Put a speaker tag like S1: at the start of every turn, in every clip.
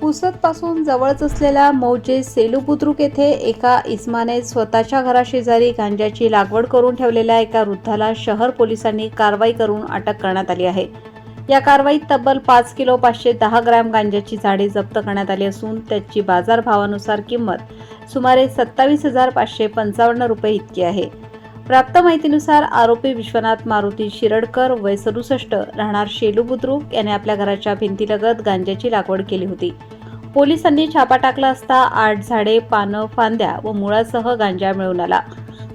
S1: पुसदपासून जवळच असलेल्या मौजे सेलू बुद्रुक येथे एका इस्माने स्वतःच्या घराशेजारी गांजाची लागवड करून ठेवलेल्या एका वृद्धाला शहर पोलिसांनी कारवाई करून अटक करण्यात आली आहे. या कारवाईत तब्बल पाच किलो पाचशे दहा ग्रॅम गांजाची झाडे जप्त करण्यात आली असून त्याची बाजारभावानुसार किंमत सुमारे सत्तावीस हजार पाचशे पंचावन्न रुपये इतकी आहे. प्राप्त माहितीनुसार आरोपी विश्वनाथ मारुती शिरडकर वय सदुसष्ट राहणार शेलू बुद्रुक याने आपल्या घराच्या भिंतीलगत गांजाची लागवड केली होती. पोलिसांनी छापा टाकला असता आठ झाडे पानं फांद्या व मुळासह गांजा मिळून आला.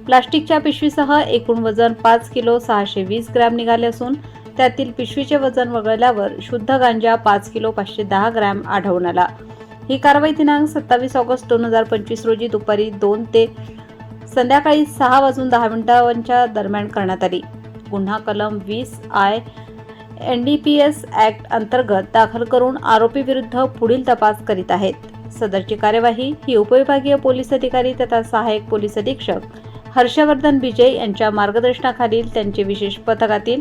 S1: प्लास्टिकच्या पिशवीसह एकूण वजन पाच किलो सहाशे वीस ग्रॅम निघाले असून त्यातील पिशवीचे वजन वगळल्यावर शुद्ध गांजा पाच किलो पाचशे दहा ग्रॅम आढळून आला. ही कारवाई दिनांक सत्तावीस ऑगस्ट दोन हजार पंचवीस रोजी दुपारी दोन ते संध्याकाळी सहा वाजून दहा मिनिटांच्या दरम्यान करण्यात आली. गुन्हा कलम वीस I N D P S act अंतर्गत दाखल करून आरोपी विरुद्ध पुढील तपास करीत आहेत. सदरची कार्यवाही ही उपविभागीय पोलीस अधिकारी तथा सहाय्यक पोलीस अधीक्षक हर्षवर्धन विजय यांच्या मार्गदर्शनाखालील त्यांचे विशेष पथकातील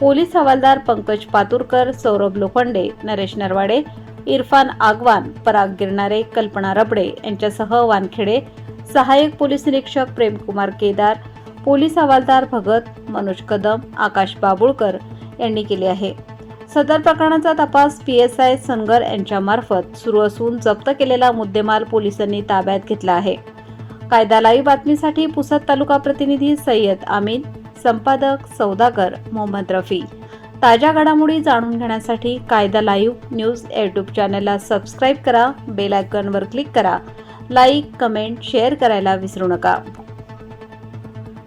S1: पोलीस हवालदार पंकज पातुरकर सौरभ लोखंडे नरेश नरवाडे इरफान आगवान पराग गिरणारे कल्पना रबडे यांच्यासह वानखेडे सहाय्यक पोलीस निरीक्षक प्रेमकुमार केदार पोलीस हवालदार भगत मनोज कदम आकाश बाबुळकर यांनी केले आहे. सदर प्रकरणाचा तपास पी एस आय सनगर यांच्यामार्फत सुरू असून जप्त केलेला मुद्देमाल पोलिसांनी ताब्यात घेतला आहे. कायदा लाईव्ह बातमीसाठी पुसद तालुका प्रतिनिधी सय्यद आमीन संपादक सौदागर मोहम्मद रफी. ताज्या घडामोडी जाणून घेण्यासाठी कायदा लाईव्ह न्यूज यूट्यूब चॅनलला सबस्क्राईब करा बेल आयकॉनवर क्लिक करा लाईक कमेंट शेअर करायला विसरू नका.